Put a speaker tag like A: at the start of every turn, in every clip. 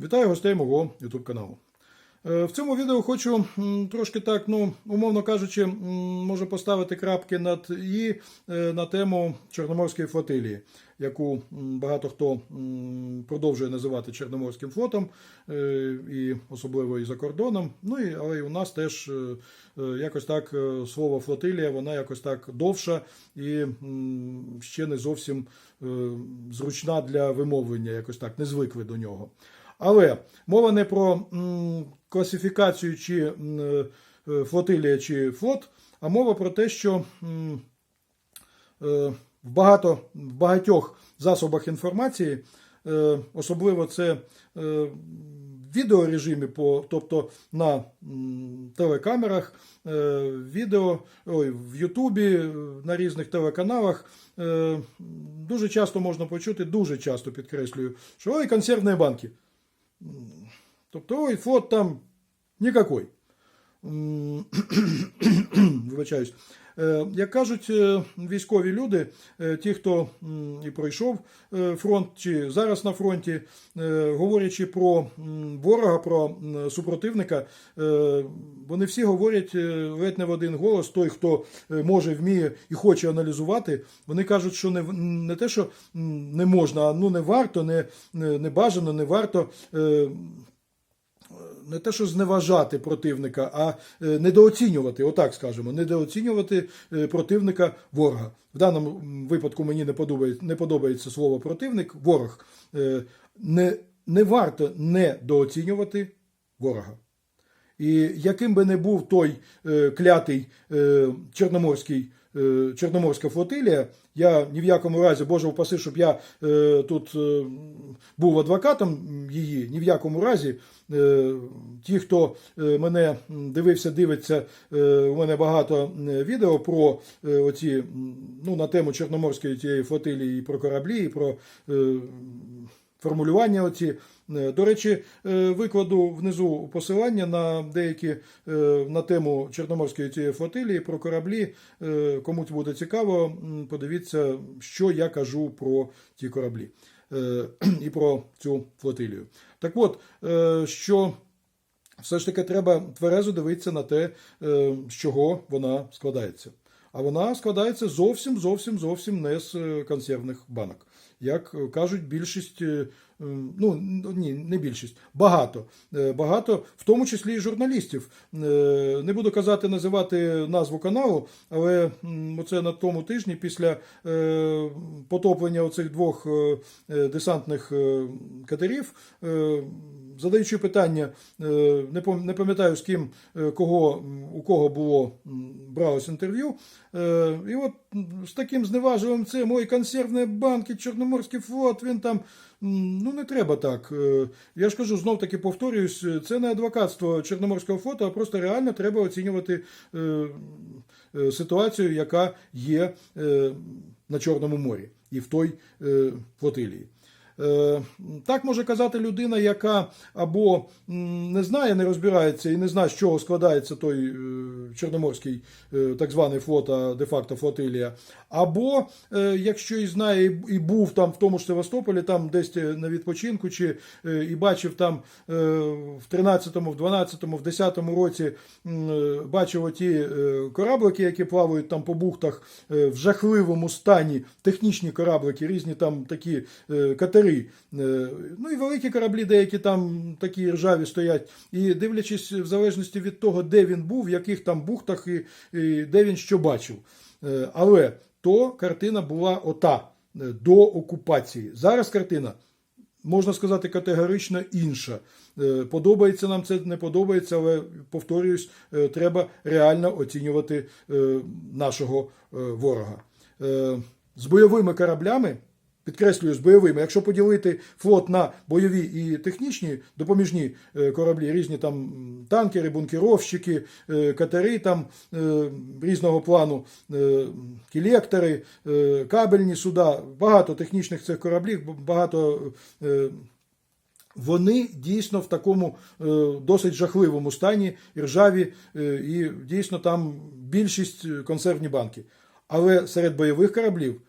A: Вітаю гостей мого YouTube каналу. Е, В цьому відео хочу трошки так, ну, умовно кажучи, може поставити крапки над і е, на тему Чорноморської флотилії, яку багато хто продовжує називати Чорноморським флотом, е, і особливо і за кордоном. Ну і але і у нас теж якось так слово флотилія, вона якось так довша і ще не зовсім зручна для вимовлення, якось так не звикли до нього. Але мова не про класифікацію чи е, флотилія чи флот, а мова про те, що е, в, багато, в багатьох засобах інформації, е, особливо це відеорежимі, по, тобто на телекамерах, відео, ой, в Ютубі, на різних телеканалах. Дуже часто можна почути, дуже часто підкреслюю, що ой, консервні банки. Тобто, ой, флот там никакой. Вибачаюсь. Е, Як кажуть е, військові люди, е, ті, хто і пройшов фронт, чи зараз на фронті, говорячи про ворога, про супротивника, вони всі говорять ледь не в один голос. Той, хто може, вміє і хоче аналізувати, вони кажуть, що не, не те, що не можна, а ну не варто, не, не бажано, не варто. Е, не те, що зневажати противника, а е, недооцінювати, отак скажемо, недооцінювати е, противника ворога. В даному випадку мені не подобається, не подобається слово противник, ворог. Не, не варто недооцінювати ворога. І яким би не був той клятий Чорноморський, Чорноморська флотилія, я ні в якому разі, Боже упаси, щоб я е, тут е, був адвокатом її, ні в якому разі. Е, ті, хто е, мене дивився, дивиться, е, у мене багато е, відео про е, оці, ну, на тему Чорноморської тієї флотилії, і про кораблі, і про е, формулювання оці. Е, До речі, е, викладу внизу посилання на деякі е, на тему Чорноморської цієї флотилії про кораблі. Комусь буде цікаво, подивіться, що я кажу про ті кораблі і про цю флотилію. Так от, що все ж таки треба тверезо дивитися на те, з чого вона складається. А вона складається зовсім, зовсім, зовсім не з консервних банок. Як кажуть, більшість, е, ну ні, не більшість, багато. Е, Багато, в тому числі і журналістів. Е, Не буду казати, називати назву каналу, але м, оце на тому тижні після потоплення оцих двох десантних катерів. Задаючи питання, не пам'ятаю з ким, кого, у кого було бралось інтерв'ю. І от з таким зневажливим цим, ой, консервні банки, Чорноморський флот, він там. Ну, не треба так. Е, Я ж кажу, знов таки повторююсь, е, це не адвокатство Чорноморського флоту, а просто реально треба оцінювати е, ситуацію, яка є на Чорному морі і в той флотилії. Е, Так може казати людина, яка або не знає, не розбирається і не знає, з чого складається той е, Чорноморський е, так званий флот, де-факто флотилія. Або якщо і знає, і- був там в тому ж Севастополі, там десь на відпочинку, чи і бачив там в 13-му, в 12-му, в 10-му році бачив оті кораблики, які плавають там по бухтах в жахливому стані, технічні кораблики, різні там такі е, катери. Ну і великі кораблі, деякі там такі ржаві стоять. І дивлячись в залежності від того, де він був, в яких там бухтах і, і де він що бачив. Е, Але то картина була ота е, до окупації. Зараз картина можна сказати, категорично інша. Е, Подобається нам це, не подобається, але повторююсь, треба реально оцінювати нашого ворога. З бойовими кораблями. Підкреслюю, з бойовими. Якщо поділити флот на бойові і технічні допоміжні е, кораблі, різні там танкери, бункеровщики, е, катери там е, різного плану, кілектори, кабельні суда, багато технічних цих кораблів, багато. Вони дійсно в такому досить жахливому стані, ржаві, і дійсно там більшість консервні банки. Але серед бойових кораблів,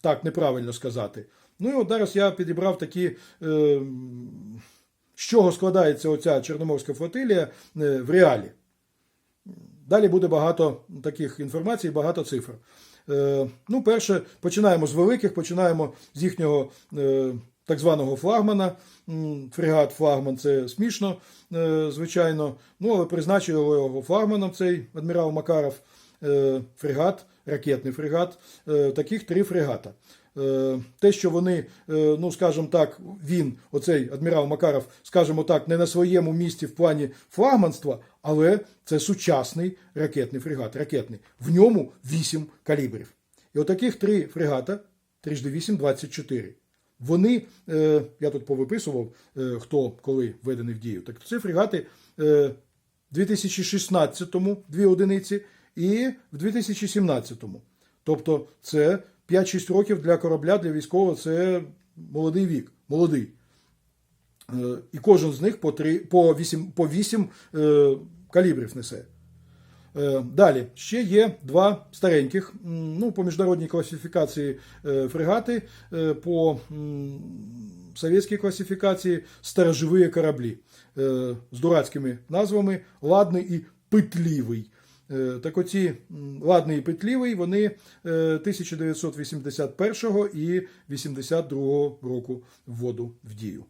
A: так неправильно сказати. Ну і от зараз я підібрав такі е, чого складається оця Чорноморська флотилія е, в реалі. Далі буде багато таких інформацій, багато цифр. Е, ну, перше, починаємо з великих, починаємо з їхнього так званого флагмана. Фрегат флагман це смішно, звичайно. Ну, але призначили його флагманом цей адмірал Макаров. Фрегат, ракетний фрегат. Е, таких три фрегата. Е, Те, що вони, е, ну скажімо так, він, оцей адмірал Макаров, скажімо так, не на своєму місці в плані флагманства, але це сучасний ракетний фрегат. Ракетний. В ньому 8 калібрів. І отаких три фрегата, трижди 8, 24. Вони, я тут повиписував, хто коли введений в дію. Так це фрегати е, 2016-му дві одиниці і в 2017-му. Тобто це 5-6 років для корабля, для військового це молодий вік. Молодий. Е, І кожен з них по, 3, по 8, по 8 е, калібрів несе. Е, Далі ще є два стареньких, ну, по міжнародній класифікації фрегати, по совєтській класифікації сторожові кораблі з дурацькими назвами Ладний і Петлівий. Е, Так оці Ладний і Петлівий, вони е, 1981 і 82 року вводу в дію.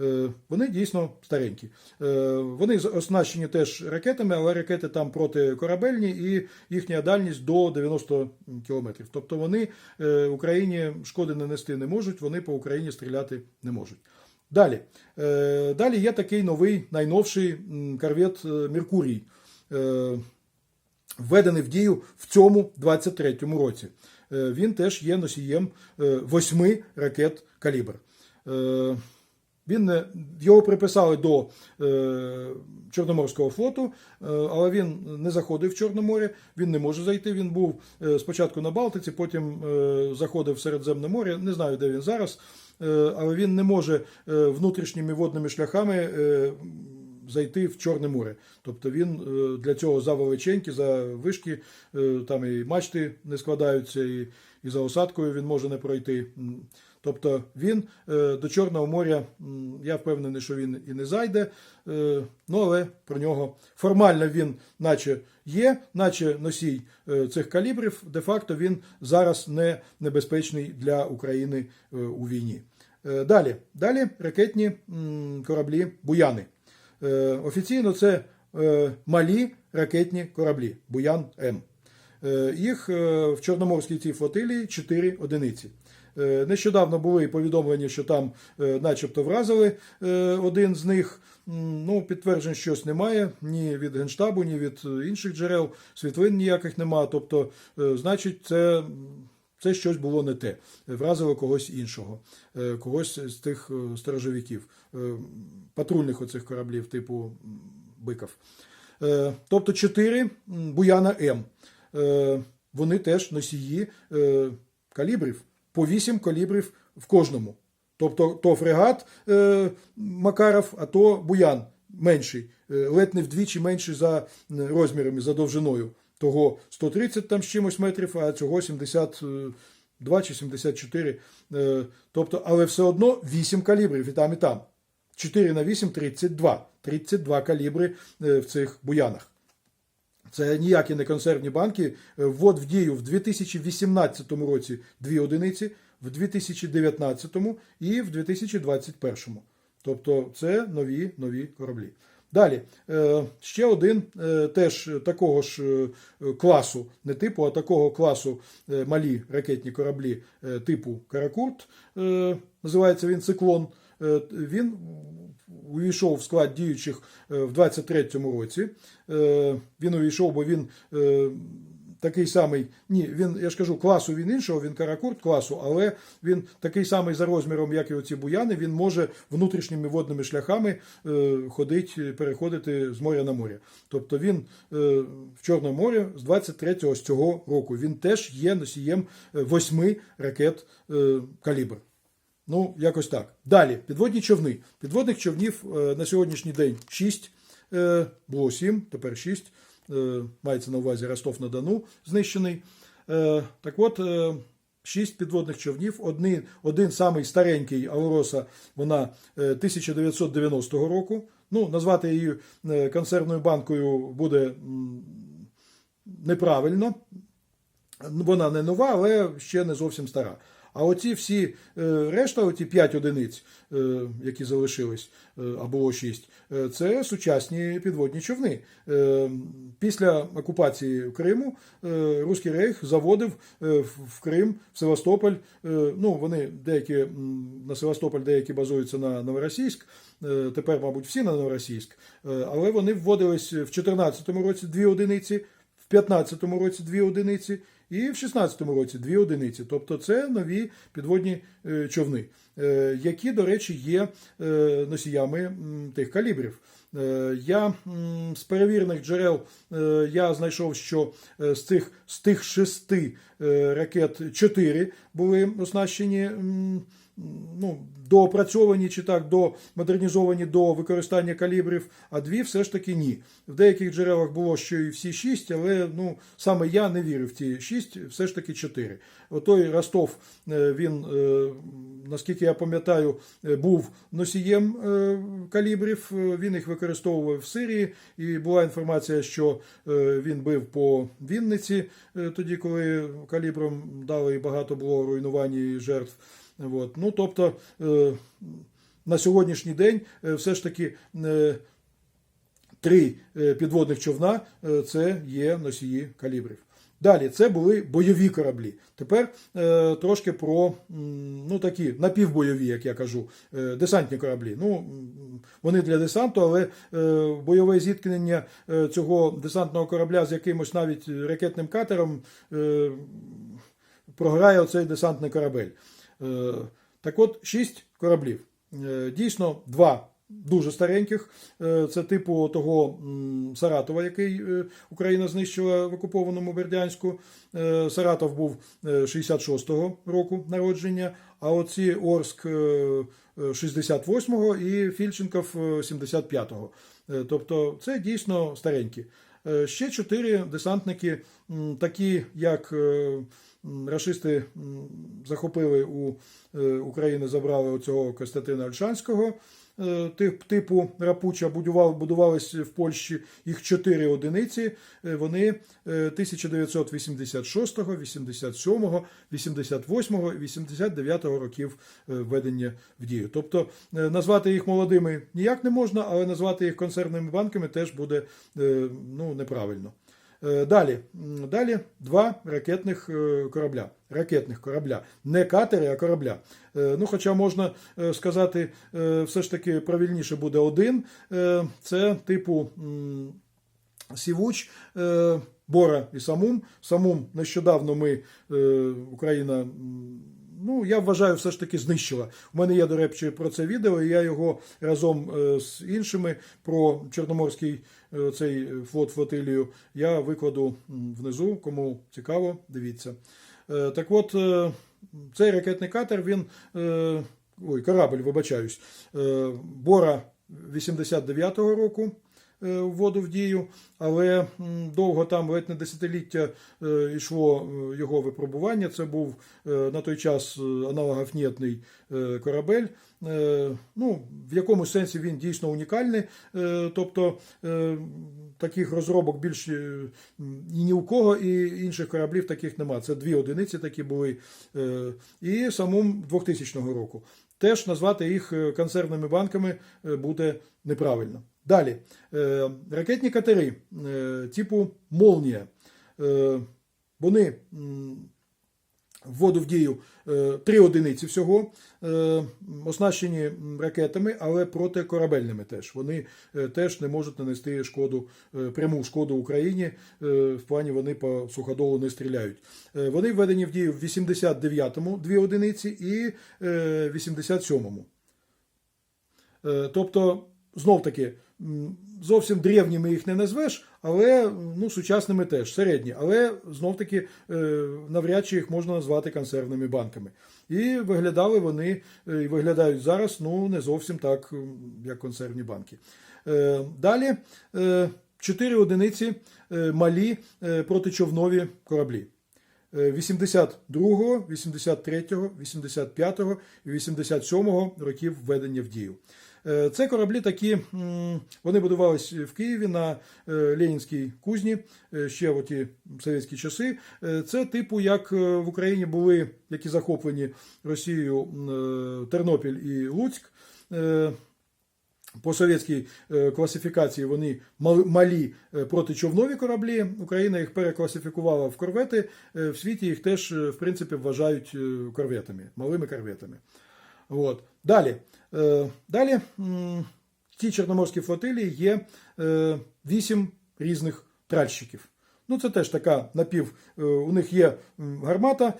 A: Е, Вони дійсно старенькі. Е, Вони оснащені теж ракетами, але ракети там протикорабельні і їхня дальність до 90 кілометрів. Тобто вони е, Україні шкоди нанести не можуть, вони по Україні стріляти не можуть. Далі. Е, Далі є такий новий, найновший корвет е, Меркурій. Введений в дію в цьому 23-му році. Е, Він теж є носієм е, восьми ракет калібр. Е, Він його приписали до Чорноморського флоту, але він не заходив в Чорне море, він не може зайти. Він був спочатку на Балтиці, потім заходив в Середземне море. Не знаю, де він зараз, але він не може внутрішніми водними шляхами зайти в Чорне море. Тобто він е, для цього за величенькі, за вишки, е, там і мачти не складаються, і, і за осадкою він може не пройти. Тобто він е, до Чорного моря, я впевнений, що він і не зайде, ну але про нього формально він наче є, наче носій цих калібрів, де-факто він зараз не небезпечний для України у війні. Далі, далі ракетні кораблі Буяни. Е, Офіційно це е, малі ракетні кораблі Буян М. Е, Їх в Чорноморській цій флотилії 4 одиниці. Нещодавно були повідомлення, що там начебто вразили один з них. Ну, підтверджень щось немає ні від Генштабу, ні від інших джерел. Світлин ніяких нема. Тобто, значить, це, це щось було не те. Вразило когось іншого, е, когось з тих е, сторожовиків, е, патрульних оцих кораблів, типу Биков. Тобто 4 Буяна М. Вони теж носії калібрів, по 8 калібрів в кожному. Тобто то фрегат Макаров, а то Буян менший, ледь не вдвічі менший за розмірами, за довжиною. Того 130 там з чимось метрів, а цього 72 чи 74. Е, Тобто, але все одно 8 калібрів і там, і там. 4 на 8 – 32. 32 калібри е, в цих буянах. Це ніякі не консервні банки. Е, Ввод в дію в 2018 році дві одиниці, в 2019 і в 2021. Тобто це нові нові кораблі. Далі, е, ще один е, теж такого ж е, класу, не типу, а такого класу малі ракетні кораблі типу Каракурт. Називається він циклон. Він увійшов в склад діючих в 23-му році. Він увійшов, бо він такий самий, ні, він, я ж кажу, класу він іншого, він каракурт класу, але він такий самий за розміром, як і оці буяни, він може внутрішніми водними шляхами е, ходити, переходити з моря на море. Тобто він е, в Чорному морі з 23-го з цього року. Він теж є носієм е, восьми ракет калібр. Ну, якось так. Далі, підводні човни. Підводних човнів на сьогоднішній день 6, е, було 7, тепер 6. Е, мається на увазі Ростов-на-Дону знищений. Е, так от, е, шість підводних човнів. Один, один самий старенький Авроса, вона е, 1990 року. Ну, назвати її консервною банкою буде неправильно. Вона не нова, але ще не зовсім стара. А оці всі е, решта, оті 5 одиниць, е, які залишились, е, або 6, е, це сучасні підводні човни. Після окупації Криму Руський Рейх заводив в Крим, в Севастополь. Ну, вони деякі на Севастополь, деякі базуються на Новоросійськ. Тепер, мабуть, всі на Новоросійськ. Але вони вводились в 2014 році дві одиниці, в 2015 році дві одиниці і в 2016 році дві одиниці. Тобто це нові підводні е, човни, е, які, до речі, є е, носіями тих калібрів. Я з перевірених джерел я знайшов, що з цих з тих шести ракет чотири були оснащені. Ну, доопрацьовані чи так, до модернізовані до використання калібрів, а дві все ж таки ні. В деяких джерелах було, що і всі шість, але ну, саме я не вірив в ті шість, все ж таки чотири. Отой Ростов, е, він, е, наскільки я пам'ятаю, е, був носієм калібрів, він їх використовував в Сирії, і була інформація, що він бив по Вінниці, тоді, коли калібром дали багато було руйнувань і жертв. От. Ну, тобто, е, на сьогоднішній день е, все ж таки е, три підводних човна це є носії калібрів. Далі це були бойові кораблі. Тепер е, трошки про ну, такі напівбойові, як я кажу, е, десантні кораблі. Ну, вони для десанту, але е, бойове зіткнення цього десантного корабля з якимось навіть ракетним катером е, програє оцей десантний корабель. Е, Так от, шість кораблів. Е, Дійсно, два дуже стареньких. Е, Це типу того Саратова, який Україна знищила в окупованому Бердянську. Саратов був е, 66-го року народження, а оці Орск е, е, 68-го і Фільченков е, 75-го. Е, Тобто це дійсно старенькі. Ще чотири десантники, такі як рашисти захопили у е, України, забрали оцього Костянтина Ольшанського. е, Типу Рапуча будував, будувались в Польщі їх чотири одиниці. Е, Вони е, 1986, 87, 88, 89 років введення в дію. Тобто назвати їх молодими ніяк не можна, але назвати їх консервними банками теж буде ну, неправильно. Е, Далі, далі два ракетних е, корабля. Ракетних корабля. Не катери, а корабля. Е, Ну, хоча можна сказати, все ж таки правильніше буде один. Це типу Сівуч, Бора і Самум. Самум нещодавно ми, Україна. Ну, я вважаю, все ж таки знищила. У мене є, до речі, про це відео, і я його разом з іншими про Чорноморський цей флот флотилію я викладу внизу. Кому цікаво, дивіться. Е, Так от, е, цей ракетний катер, він. е, Ой, корабль, вибачаюсь. Бора 89-го року е, вводу в дію, але довго там ледь не десятиліття е, йшло е, його випробування. Це був на той час аналогофнітний е, корабель. Ну, в якомусь сенсі він дійсно унікальний. Тобто таких розробок більше е, ні у кого, і інших кораблів таких нема. Це дві одиниці такі були. І самому 2000 року. Теж назвати їх консервними банками буде неправильно. Далі, Е, ракетні катери е, типу Молнія. Е, Вони вводу в дію три одиниці всього, оснащені ракетами, але протикорабельними теж. Вони теж не можуть нанести шкоду, пряму шкоду Україні. В плані вони по суходолу не стріляють. Вони введені в дію в 89-му дві одиниці і е, 87-му. Е, Тобто, знов таки, зовсім древніми їх не назвеш, але ну, сучасними теж, середні. Але знов таки е, навряд чи їх можна назвати консервними банками. І виглядали вони, е, і виглядають зараз ну, не зовсім так, як консервні банки. Е, Далі чотири одиниці малі протичовнові кораблі. е, 82, 83, 85 і 87 років введення в дію. Е, Це кораблі такі, вони будувались в Києві на е, Ленінській кузні е, ще в ті совєтські часи. Це типу, як в Україні були, які захоплені Росією Тернопіль і Луцьк. По совєтській класифікації вони малі протичовнові кораблі. Україна їх перекласифікувала в корвети. В світі їх теж, в принципі, вважають корветами, малими корветами. От. Далі. Е, Далі тій Чорноморській флотилії є е, вісім різних тральщиків. Ну, це теж така напів. е, У них є гармата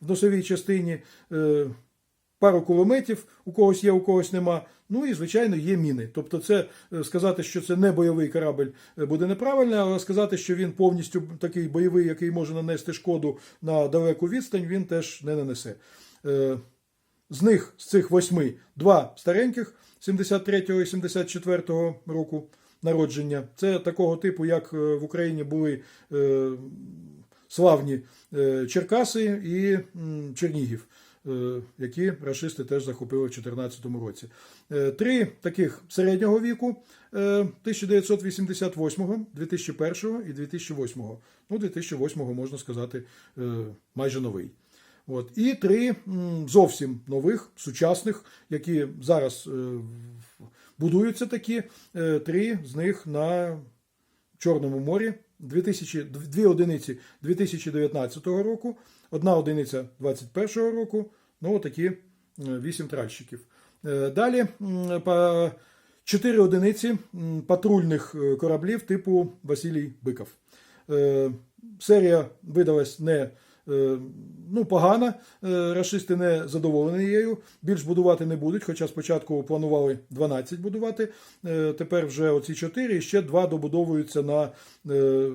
A: в носовій частині, пару кулеметів, у когось є, у когось нема. Ну і, звичайно, є міни. Тобто, це сказати, що це не бойовий корабль, буде неправильно, але сказати, що він повністю такий бойовий, який може нанести шкоду на далеку відстань, він теж не нанесе. З них, з цих восьми, два стареньких 73-го і 74-го року народження. Це такого типу, як е, в Україні були е, славні е, Черкаси і м, Чернігів, е, які рашисти теж захопили в 2014 році. Е, Три таких середнього віку е, 1988, 2001 і 2008. Ну, 2008 можна сказати майже новий. От. І три зовсім нових, сучасних, які зараз е, будуються такі, е, три з них на Чорному морі. 2000, дві одиниці 2019 року, одна одиниця 2021 року. Ну, отакі е, вісім тральщиків. Е, Далі по чотири одиниці патрульних е, кораблів типу Василій Биков. Е, Серія видалась не е, ну, погана. Е, Рашисти не задоволені нею. Більш будувати не будуть, хоча спочатку планували 12 будувати. Е, Тепер вже оці 4 і ще 2 добудовуються на е,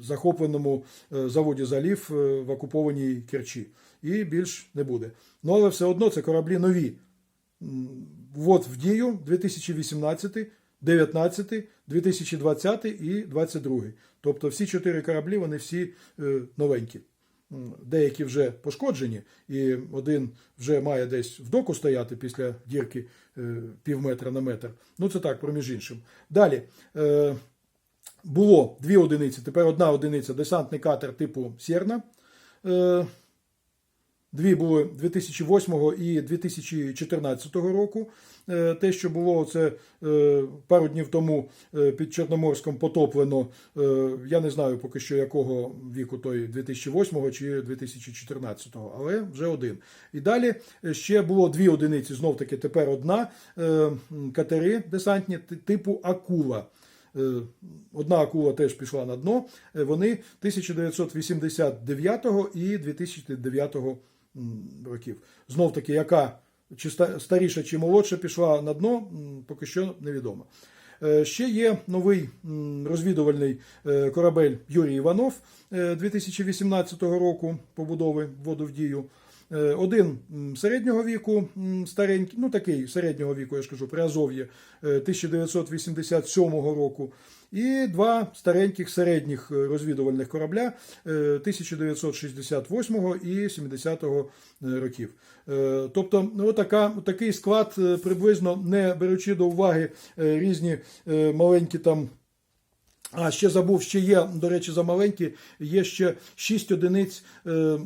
A: захопленому е, заводі залів е, в окупованій Керчі. І більш не буде. Ну, але все одно це кораблі нові. Ввод в дію 2018, 19, 2020 і 2022. Тобто всі чотири кораблі, вони всі е, новенькі. Деякі вже пошкоджені, і один вже має десь в доку стояти після дірки е, пів метра на метр. Ну, це так, проміж іншим. Далі. Е, було дві одиниці, тепер одна одиниця десантний катер типу Сєрна. Дві були 2008 і 2014 року. Е, Те, що було це е, пару днів тому е, під Чорноморськом потоплено. Я не знаю поки що якого віку той 2008 чи 2014, але вже один. І далі ще було дві одиниці, знов таки тепер одна катери десантні типу Акула. Одна акула теж пішла на дно. Вони 1989 і 2009 м, років. Знов таки, яка чи старіша, чи молодша пішла на дно, поки що невідомо. Е, Ще є новий розвідувальний е, корабель Юрій Іванов е, 2018 року побудови воду в дію. Е, Один середнього віку, старенький, ну такий середнього віку, я ж кажу, Приазов'я е, 1987 року. І два стареньких середніх е, розвідувальних корабля е, 1968 і 70 років. Тобто, ну, такий склад приблизно не беручи до уваги різні маленькі там. А ще забув, ще є, до речі, за маленькі, є ще 6 одиниць е,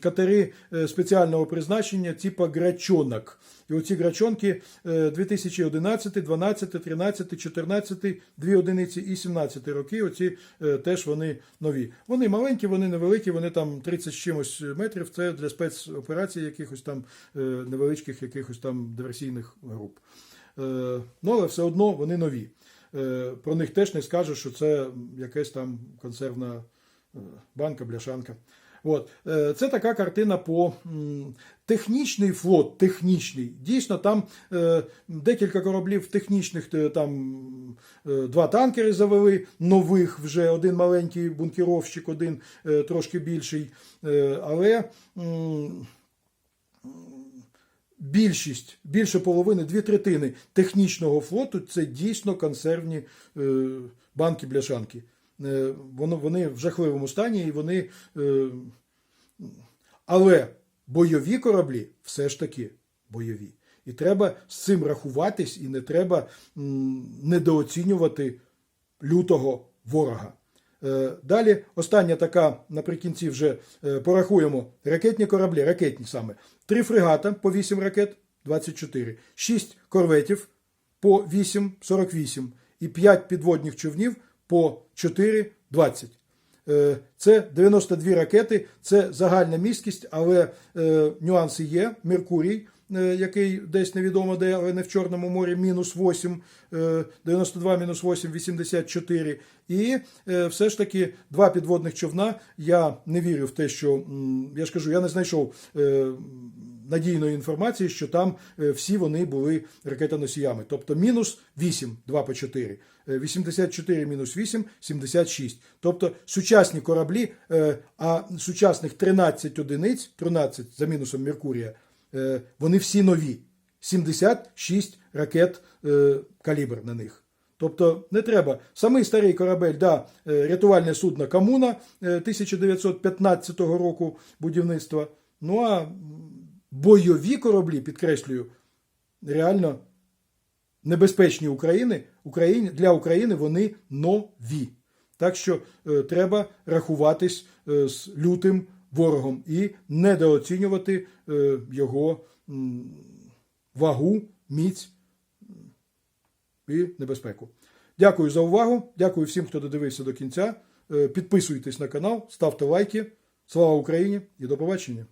A: катери е, спеціального призначення, типа грачонок. І оці грачонки е, 2011, 12, 13, 14, 2 одиниці і 17 роки. Оці е, теж вони нові. Вони маленькі, вони невеликі, вони там 30 з чимось метрів. Це для спецоперацій, якихось там невеличких, якихось там диверсійних груп. Ну, але все одно вони нові. Е, Про них теж не скажеш, що це якась там консервна е, банка, бляшанка. От. Е, Це така картина по технічний флот, технічний. Дійсно, там декілька кораблів технічних, там два танкери завели, нових вже, один маленький бункеровщик, один трошки більший. Але більшість, більше половини, дві третини технічного флоту це дійсно консервні е, банки бляшанки. е, вони в жахливому стані і вони. е, Але бойові кораблі все ж таки бойові. І треба з цим рахуватись, і не треба недооцінювати лютого ворога. Е, Далі остання така наприкінці вже е, порахуємо ракетні кораблі, ракетні саме. Три фрегата по 8 ракет 24, 6 корветів по 8 48 і 5 підводних човнів по 4 20. Е, Це 92 ракети, це загальна міськість, але нюанси є. Меркурій, який десь невідомо де, але не в Чорному морі, мінус 8, е, 92 мінус 8, 84. І е, все ж таки два підводних човна. Я не вірю в те, що я ж кажу, я не знайшов. е, Надійної інформації, що там е, всі вони були ракетоносіями. Тобто мінус 8, 2 по 4, е, 84 мінус 8, 76. Тобто сучасні кораблі, е, а сучасних 13 одиниць, 13 за мінусом Меркурія, е, вони всі нові. 76 ракет е, калібр на них. Тобто не треба. Самий старий корабель, да, е, рятувальне судно Камуна е, 1915 року будівництва. Ну а бойові кораблі, підкреслюю, реально небезпечні України, Україні, для України вони нові. Так що е, треба рахуватись е, з лютим ворогом і недооцінювати е, його вагу, міць і небезпеку. Дякую за увагу. Дякую всім, хто додивився до кінця. Е, Підписуйтесь на канал, ставте лайки. Слава Україні і до побачення!